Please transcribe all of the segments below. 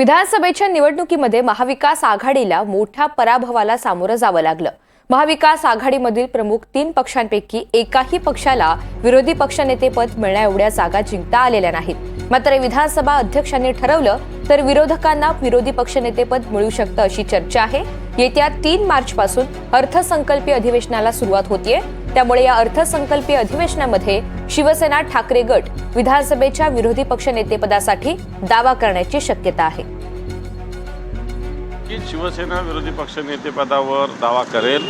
विधानसभेच्या निवडणुकीमध्ये महाविकास आघाडीला मोठ्या पराभवाला सामोरं जावं लागलं. महाविकास आघाडीमधील प्रमुख तीन पक्षांपैकी एकाही पक्षाला विरोधी पक्षनेतेपद मिळण्या एवढ्या जागा जिंकता आलेल्या नाहीत. मात्र विधानसभा अध्यक्षांनी ठरवलं तर विरोधकांना विरोधी पक्षनेतेपद मिळू शकतं अशी चर्चा आहे. येत्या तीन मार्च पासून अर्थसंकल्पीय अधिवेशनाला सुरुवात होतीये. त्यामुळे या अर्थसंकल्पीय अधिवेशनामध्ये शिवसेना ठाकरे गट विधानसभेच्या विरोधी पक्षनेतेपदासाठी दावा करण्याची शक्यता आहे. की शिवसेना विरोधी पक्षनेतेपदावर दावा करेल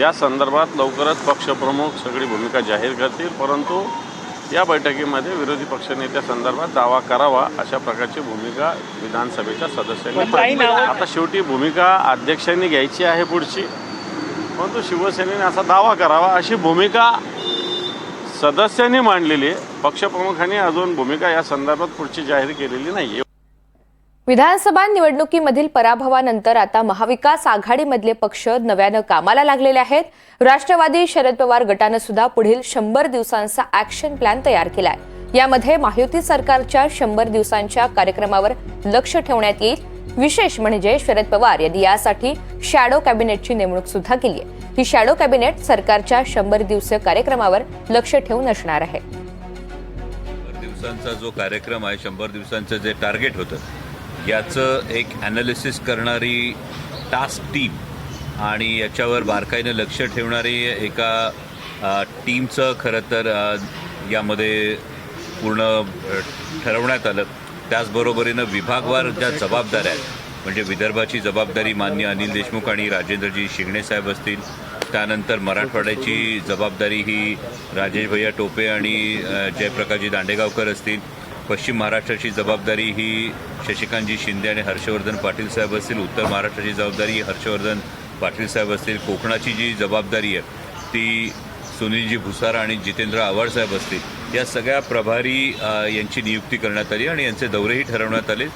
या संदर्भात लवकरच पक्षप्रमुख सगळी भूमिका जाहीर करतील परंतु या बैठकीमध्ये विरोधी पक्षनेत्यासंदर्भात दावा करावा अशा प्रकारची भूमिका विधानसभेच्या सदस्यांनी आता शेवटी भूमिका अध्यक्षांनी घ्यायची आहे पुढची परंतु शिवसेनेने असा दावा करावा अशी भूमिका सदस्यांनी मांडलेली पक्षप्रमुखांनी अजून भूमिका या संदर्भात पुढची जाहीर केलेली नाही विधानसभा निवडणुकीमधील पराभवानंतर आता महाविकास आघाडीमधले पक्ष नव्यानं कामाला लागलेले आहेत. राष्ट्रवादी शरद पवार गटानं सुद्धा पुढील शंभर दिवसांचा ऍक्शन प्लॅन तयार केलाय. यामध्ये महायुती सरकारच्या शंभर दिवसांच्या कार्यक्रमावर लक्ष ठेवण्यात येईल. विशेष म्हणजे शरद पवार यांनी यासाठी शॅडो कॅबिनेटची नेमणूक सुद्धा केली आहे. ही शॅडो कॅबिनेट सरकारच्या शंभर दिवसीय कार्यक्रमावर लक्ष ठेवून असणार आहे. शंभर दिवसांचा जो कार्यक्रम आहे शंभर दिवसांचं जे टार्गेट होतं याचं एक ॲनालिसिस करणारी टास्क टीम आणि याच्यावर बारकाईनं लक्ष ठेवणारी एका टीमचं खरं तर यामध्ये पूर्ण ठरवण्यात आलं. त्याचबरोबरीनं विभागवार ज्या जबाबदाऱ्या आहेत म्हणजे विदर्भाची जबाबदारी मान्य अनिल देशमुख आणि राजेंद्रजी शिंगणे साहेब असतील त्यानंतर मराठवाड्याची जबाबदारी ही राजेश भैया टोपे आणि जयप्रकाशजी दांडेगावकर असतील पश्चिम महाराष्ट्राची जबाबदारी ही शशिकांतजी शिंदे आणि हर्षवर्धन पाटील साहेब असतील उत्तर महाराष्ट्राची जबाबदारी ही हर्षवर्धन पाटील साहेब असतील कोकणाची जी जबाबदारी आहे ती सुनीलजी भुसारा आणि जितेंद्र आव्हाड साहेब असतील या सगळ्या प्रभारी यांची नियुक्ती करण्यात आली आणि यांचे दौरेही ठरवण्यात आले.